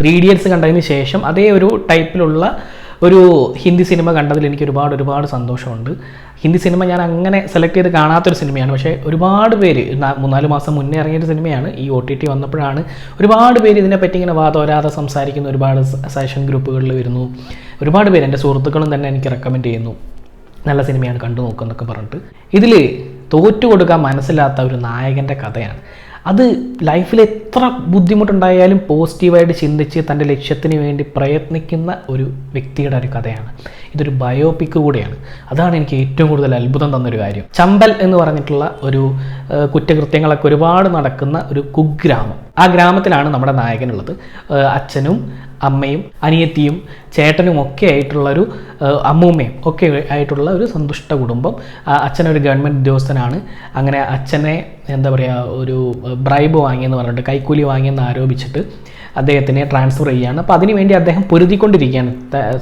Three idiots കണ്ടതിന് ശേഷം അതേ ഒരു ടൈപ്പിലുള്ള ഒരു ഹിന്ദി സിനിമ കണ്ടതിൽ എനിക്ക് ഒരുപാട് ഒരുപാട് സന്തോഷമുണ്ട്. ഹിന്ദി സിനിമ ഞാൻ അങ്ങനെ സെലക്ട് ചെയ്ത് കാണാത്തൊരു സിനിമയാണ്. പക്ഷേ ഒരുപാട് പേര് മൂന്നാൽ മാസം മുന്നേ ഇറങ്ങിയൊരു സിനിമയാണ്. ഈ ഒ ടി ടി വന്നപ്പോഴാണ് ഒരുപാട് പേര് ഇതിനെപ്പറ്റി ഇങ്ങനെ വാതോരാതെ സംസാരിക്കുന്ന ഒരുപാട് സെഷൻ ഗ്രൂപ്പുകളിൽ വരുന്നു. ഒരുപാട് പേര് എന്റെ സുഹൃത്തുക്കളും തന്നെ എനിക്ക് റെക്കമെൻഡ് ചെയ്യുന്നു. നല്ല സിനിമയാണ് കണ്ടു നോക്കുന്നൊക്കെ പറഞ്ഞിട്ട്. ഇതിൽ തോറ്റുകൊടുക്കാൻ മനസ്സിലാത്ത ഒരു നായകന്റെ കഥയാണ്. അത് ലൈഫിൽ എത്ര ബുദ്ധിമുട്ടുണ്ടായാലും പോസിറ്റീവായിട്ട് ചിന്തിച്ച് തന്റെ ലക്ഷ്യത്തിന് വേണ്ടി പ്രയത്നിക്കുന്ന ഒരു വ്യക്തിയുടെ ഒരു കഥയാണ്. ഇതൊരു ബയോപിക് കൂടിയാണ്. അതാണ് എനിക്ക് ഏറ്റവും കൂടുതൽ അത്ഭുതം തന്നൊരു കാര്യം. ചമ്പൽ എന്ന് പറഞ്ഞിട്ടുള്ള ഒരു കുറ്റകൃത്യങ്ങളൊക്കെ ഒരുപാട് നടക്കുന്ന ഒരു കുഗ്രാമം. ആ ഗ്രാമത്തിലാണ് നമ്മുടെ നായകനുള്ളത്. അച്ഛനും അമ്മയും അനിയത്തിയും ചേട്ടനും ഒക്കെ ആയിട്ടുള്ള ഒരു അമ്മൂമ്മയും ഒക്കെ ആയിട്ടുള്ള ഒരു സന്തുഷ്ട കുടുംബം. അച്ഛനൊരു ഗവൺമെന്റ് ഉദ്യോഗസ്ഥനാണ്. അങ്ങനെ അച്ഛനെ എന്താ പറയുക ഒരു ബ്രൈബ് വാങ്ങിയെന്ന് പറഞ്ഞിട്ട് കൈക്കൂലി വാങ്ങിയെന്ന് ആരോപിച്ചിട്ട് അദ്ദേഹത്തിനെ ട്രാൻസ്ഫർ ചെയ്യുകയാണ് അപ്പോൾ അതിനുവേണ്ടി അദ്ദേഹം പൊരുതിക്കൊണ്ടിരിക്കുകയാണ്.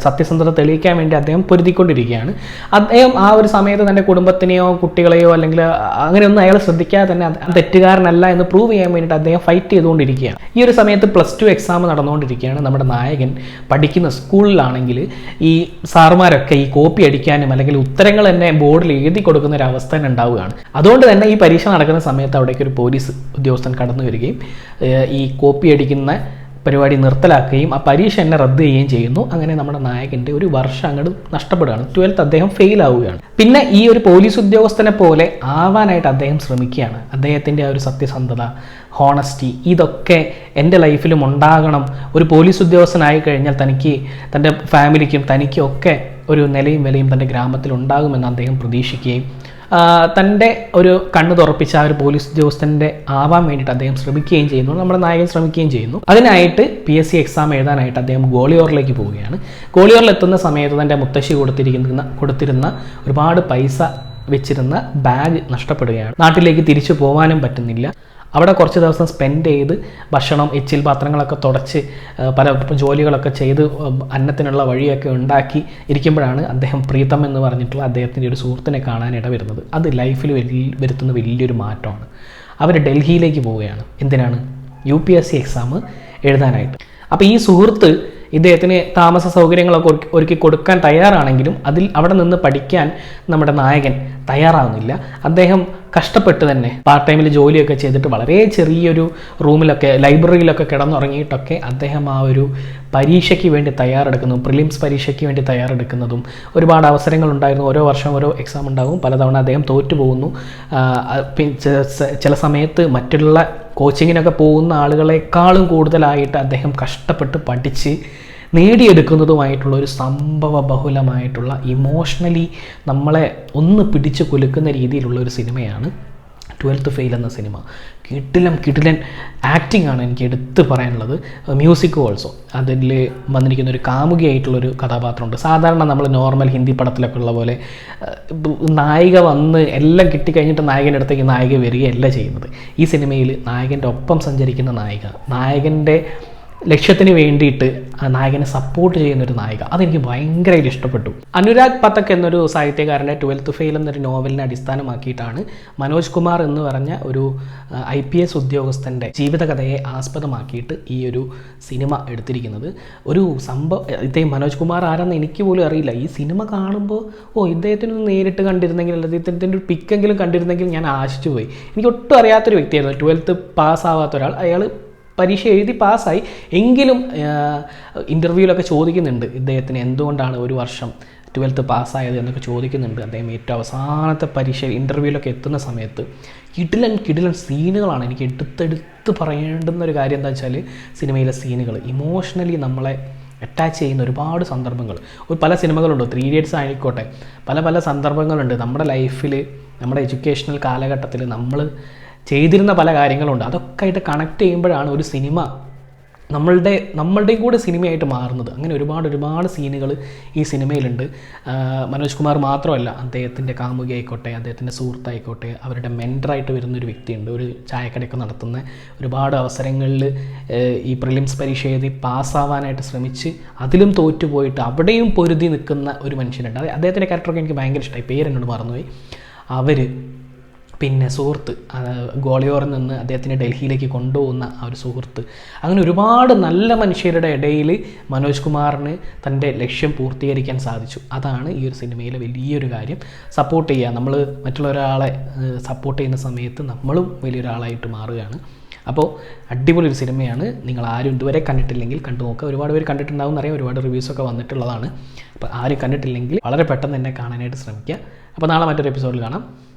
സത്യസന്ധത തെളിയിക്കാൻ വേണ്ടി അദ്ദേഹം പൊരുതിക്കൊണ്ടിരിക്കുകയാണ്. അദ്ദേഹം ആ ഒരു സമയത്ത് തന്റെ കുടുംബത്തിനെയോ കുട്ടികളെയോ അല്ലെങ്കിൽ അങ്ങനെയൊന്നും അയാൾ ശ്രദ്ധിക്കാതെ തന്നെ തെറ്റുകാരനല്ല എന്ന് പ്രൂവ് ചെയ്യാൻ വേണ്ടിയിട്ട് അദ്ദേഹം ഫൈറ്റ് ചെയ്തുകൊണ്ടിരിക്കുകയാണ്. ഈ ഒരു സമയത്ത് പ്ലസ് ടു എക്സാം നടന്നുകൊണ്ടിരിക്കുകയാണ് നമ്മുടെ നായകൻ. പഠിക്കുന്ന സ്കൂളിലാണെങ്കിൽ ഈ സാർമാരൊക്കെ ഈ കോപ്പി അടിക്കാനും അല്ലെങ്കിൽ ഉത്തരങ്ങൾ തന്നെ ബോർഡിൽ എഴുതി കൊടുക്കുന്ന ഒരു അവസ്ഥ തന്നെ ഉണ്ടാവുകയാണ്. അതുകൊണ്ട് തന്നെ ഈ പരീക്ഷ നടക്കുന്ന സമയത്ത് അവിടേക്ക് ഒരു പോലീസ് ഉദ്യോഗസ്ഥൻ കടന്നു വരികയും ഈ കോപ്പി അടിക്കുന്ന പരിപാടി നിർത്തലാക്കുകയും ആ പരീക്ഷ എന്നെ റദ്ദ് ചെയ്യുകയും ചെയ്യുന്നു. അങ്ങനെ നമ്മുടെ നായകന്റെ ഒരു വർഷം അങ്ങോട്ട് നഷ്ടപ്പെടുകയാണ്. ട്വൽത്ത് അദ്ദേഹം ഫെയിൽ ആവുകയാണ്. പിന്നെ ഈ ഒരു പോലീസ് ഉദ്യോഗസ്ഥനെ പോലെ ആവാനായിട്ട് അദ്ദേഹം ശ്രമിക്കുകയാണ്. അദ്ദേഹത്തിന്റെ ആ ഒരു സത്യസന്ധത ഹോണസ്റ്റി ഇതൊക്കെ എന്റെ ലൈഫിലും ഉണ്ടാകണം. ഒരു പോലീസ് ഉദ്യോഗസ്ഥനായി കഴിഞ്ഞാൽ തനിക്ക് തന്റെ ഫാമിലിക്കും തനിക്കും ഒക്കെ ഒരു നിലയും വിലയും തന്റെ ഗ്രാമത്തിൽ ഉണ്ടാകുമെന്ന് അദ്ദേഹം പ്രതീക്ഷിക്കുകയും തന്റെ ഒരു കണ്ണ് തുറപ്പിച്ച ആ ഒരു പോലീസ് ഉദ്യോഗസ്ഥന്റെ ആവാൻ വേണ്ടിയിട്ട് അദ്ദേഹം ശ്രമിക്കുകയും ചെയ്യുന്നു. നമ്മുടെ നായകൻ ശ്രമിക്കുകയും ചെയ്യുന്നു. അതിനായിട്ട് പി എസ് സി എക്സാം എഴുതാനായിട്ട് അദ്ദേഹം ഗോളിയോറിലേക്ക് പോവുകയാണ്. ഗോളിയോറിൽ എത്തുന്ന സമയത്ത് തന്റെ മുത്തശ്ശി കൊടുത്തിരിക്കുന്ന കൊടുത്തിരുന്ന ഒരുപാട് പൈസ വെച്ചിരുന്ന ബാഗ് നഷ്ടപ്പെടുകയാണ്. നാട്ടിലേക്ക് തിരിച്ചു പോകാനും പറ്റുന്നില്ല. അവിടെ കുറച്ച് ദിവസം സ്പെൻഡ് ചെയ്ത് ഭക്ഷണം എച്ചിൽ പാത്രങ്ങളൊക്കെ തുടച്ച് പല ജോലികളൊക്കെ ചെയ്ത് അന്നത്തിനുള്ള വഴിയൊക്കെ ഉണ്ടാക്കി ഇരിക്കുമ്പോഴാണ് അദ്ദേഹം പ്രീതം എന്ന് പറഞ്ഞിട്ടുള്ള അദ്ദേഹത്തിന്റെ ഒരു സുഹൃത്തിനെ കാണാനിട വരുന്നത് അത് ലൈഫിൽ വലിയ വരുത്തുന്ന വലിയൊരു മാറ്റമാണ്. അവർ ഡൽഹിയിലേക്ക് പോവുകയാണ്. എന്തിനാണ്? U P S C exam എഴുതാനായിട്ട്. അപ്പോൾ ഈ സുഹൃത്ത് ഇദ്ദേഹത്തിന് താമസ സൗകര്യങ്ങളൊക്കെ ഒരുക്കി കൊടുക്കാൻ തയ്യാറാണെങ്കിലും അതിൽ അവിടെ നിന്ന് പഠിക്കാൻ നമ്മുടെ നായകൻ തയ്യാറാവുന്നില്ല. അദ്ദേഹം കഷ്ടപ്പെട്ട് തന്നെ പാർട്ട് ടൈമിൽ ജോലിയൊക്കെ ചെയ്തിട്ട് വളരെ ചെറിയൊരു റൂമിലൊക്കെ ലൈബ്രറിയിലൊക്കെ കിടന്നുറങ്ങിയിട്ടൊക്കെ അദ്ദേഹം ആ ഒരു പരീക്ഷയ്ക്ക് വേണ്ടി തയ്യാറെടുക്കുന്നു പ്രിലിംസ് പരീക്ഷയ്ക്ക് വേണ്ടി തയ്യാറെടുക്കുന്നതും. ഒരുപാട് അവസരങ്ങൾ ഉണ്ടായിരുന്നു ഓരോ വർഷം ഓരോ എക്സാം ഉണ്ടാകും പലതവണ അദ്ദേഹം തോറ്റു പോകുന്നു ആ, പി- ചെ- ചെ- ചില സമയത്ത് മറ്റുള്ള കോച്ചിങ്ങിനൊക്കെ പോകുന്ന ആളുകളെക്കാളും കൂടുതലായിട്ട് അദ്ദേഹം കഷ്ടപ്പെട്ട് പഠിച്ച് നേടിയെടുക്കുന്നതുമായിട്ടുള്ള ഒരു സംഭവ ബഹുലമായിട്ടുള്ള ഇമോഷണലി നമ്മളെ ഒന്ന് പിടിച്ചു കൊലുക്കുന്ന രീതിയിലുള്ള ഒരു സിനിമയാണ് ട്വൽത്ത് ഫെയിൽ എന്ന സിനിമ. കിടിലം കിടിലൻ ആക്ടിംഗ് ആണ് എനിക്ക് എടുത്ത് പറയാനുള്ളത്. മ്യൂസിക് ഓൾസോ അതിൽ വന്നിരിക്കുന്ന ഒരു കാമുകിയായിട്ടുള്ളൊരു കഥാപാത്രമുണ്ട്. സാധാരണ നമ്മൾ നോർമൽ ഹിന്ദി പടത്തിലൊക്കെ ഉള്ള പോലെ നായിക വന്ന് എല്ലാം കിട്ടിക്കഴിഞ്ഞിട്ട് നായകന്റെ അടുത്തേക്ക് നായിക വരികയല്ല ചെയ്യുന്നത്. ഈ സിനിമയിൽ നായകന്റെ ഒപ്പം സഞ്ചരിക്കുന്ന നായിക നായകന്റെ ലക്ഷ്യത്തിന് വേണ്ടിയിട്ട് നായകനെ സപ്പോർട്ട് ചെയ്യുന്ന ഒരു നായിക. അതെനിക്ക് ഭയങ്കരമായിട്ട് ഇഷ്ടപ്പെട്ടു. അനുരാഗ് പത്തക് എന്നൊരു സാഹിത്യകാരന്റെ ട്വൽത്ത് ഫെയിൽ എന്നൊരു നോവലിനെ അടിസ്ഥാനമാക്കിയിട്ടാണ് മനോജ് കുമാർ എന്ന് പറഞ്ഞ ഒരു ഐ പി എസ് ഉദ്യോഗസ്ഥന്റെ ജീവിതകഥയെ ആസ്പദമാക്കിയിട്ട് ഈ ഒരു സിനിമ എടുത്തിരിക്കുന്നത്. ഒരു സംഭവം ഇദ്ദേഹം മനോജ് കുമാർ ആരാന്ന് എനിക്ക് പോലും അറിയില്ല. ഈ സിനിമ കാണുമ്പോൾ ഓ ഇദ്ദേഹത്തിനൊന്ന് നേരിട്ട് കണ്ടിരുന്നെങ്കിൽ അല്ലെങ്കിൽ ഇദ്ദേഹത്തിന്റെ ഒരു പിക്കെങ്കിലും കണ്ടിരുന്നെങ്കിൽ ഞാൻ ആശിച്ചു പോയി എനിക്ക് ഒട്ടും അറിയാത്തൊരു വ്യക്തിയായിരുന്നു. ട്വൽത്ത് പാസ്സാവാത്ത ഒരാൾ. അയാൾ പരീക്ഷ എഴുതി പാസ്സായി. എങ്കിലും ഇന്റർവ്യൂവിലൊക്കെ ചോദിക്കുന്നുണ്ട് ഇദ്ദേഹത്തിന് എന്തുകൊണ്ടാണ് ഒരു വർഷം ട്വൽത്ത് പാസ്സായത് എന്നൊക്കെ ചോദിക്കുന്നുണ്ട് അദ്ദേഹം ഏറ്റവും അവസാനത്തെ പരീക്ഷ ഇന്റർവ്യൂവിലൊക്കെ എത്തുന്ന സമയത്ത്. കിടിലൻ കിടിലൻ സീനുകളാണ് എനിക്ക് എടുത്തെടുത്ത് പറയേണ്ടുന്ന ഒരു കാര്യം എന്താ വെച്ചാൽ സിനിമയിലെ സീനുകൾ ഇമോഷണലി നമ്മളെ അറ്റാച്ച് ചെയ്യുന്ന ഒരുപാട് സന്ദർഭങ്ങൾ ഒരു പല സിനിമകളുണ്ട് ത്രീ ഇഡിയറ്റ്സ് ആയിക്കോട്ടെ. പല പല സന്ദർഭങ്ങളുണ്ട്. നമ്മുടെ ലൈഫിൽ നമ്മുടെ എഡ്യൂക്കേഷണൽ കാലഘട്ടത്തിൽ നമ്മൾ ചെയ്തിരുന്ന പല കാര്യങ്ങളുണ്ട്. അതൊക്കെ ആയിട്ട് കണക്ട് ചെയ്യുമ്പോഴാണ് ഒരു സിനിമ നമ്മളുടെ നമ്മളുടെയും കൂടെ സിനിമയായിട്ട് മാറുന്നത്. അങ്ങനെ ഒരുപാട് ഒരുപാട് സീനുകൾ ഈ സിനിമയിലുണ്ട്. മനോജ് കുമാർ മാത്രമല്ല അദ്ദേഹത്തിന്റെ കാമുകി ആയിക്കോട്ടെ അദ്ദേഹത്തിന്റെ സുഹൃത്തായിക്കോട്ടെ അവരുടെ മെന്ററായിട്ട് വരുന്ന ഒരു വ്യക്തിയുണ്ട്. ഒരു ചായക്കടയൊക്കെ നടത്തുന്ന ഒരുപാട് അവസരങ്ങളിൽ ഈ പ്രിലിംസ് പരീക്ഷ എഴുതി പാസ്സാവാനായിട്ട് ശ്രമിച്ച് അതിലും തോറ്റുപോയിട്ട് അവിടെയും പൊരുതി നിൽക്കുന്ന ഒരു മനുഷ്യനുണ്ട്. അത് അദ്ദേഹത്തിന്റെ ക്യാരക്ടറൊക്കെ എനിക്ക് ഭയങ്കര ഇഷ്ടമായി പേരെന്നോട് മറന്നുപോയി. അവർ പിന്നെ സുഹൃത്ത് ഗോളിയോറിൽ നിന്ന് അദ്ദേഹത്തിനെ ഡൽഹിയിലേക്ക് കൊണ്ടുപോകുന്ന ആ ഒരു സുഹൃത്ത്. അങ്ങനെ ഒരുപാട് നല്ല മനുഷ്യരുടെ ഇടയിൽ മനോജ് കുമാറിന് തന്റെ ലക്ഷ്യം പൂർത്തീകരിക്കാൻ സാധിച്ചു. അതാണ് ഈ ഒരു സിനിമയിലെ വലിയൊരു കാര്യം. സപ്പോർട്ട് ചെയ്യുക. നമ്മൾ മറ്റുള്ള ഒരാളെ സപ്പോർട്ട് ചെയ്യുന്ന സമയത്ത് നമ്മളും വലിയൊരാളായിട്ട് മാറുകയാണ്. അപ്പോൾ അടിപൊളി ഒരു സിനിമയാണ്. നിങ്ങൾ ആരും ഇതുവരെ കണ്ടിട്ടില്ലെങ്കിൽ കണ്ടു നോക്കുക. ഒരുപാട് പേര് കണ്ടിട്ടുണ്ടാവും എന്നറിയാം. ഒരുപാട് റിവ്യൂസൊക്കെ വന്നിട്ടുള്ളതാണ്. അപ്പോൾ ആരും കണ്ടിട്ടില്ലെങ്കിൽ വളരെ പെട്ടെന്ന് തന്നെ കാണാനായിട്ട് ശ്രമിക്കുക. അപ്പോൾ നാളെ മറ്റൊരു എപ്പിസോഡിൽ കാണാം.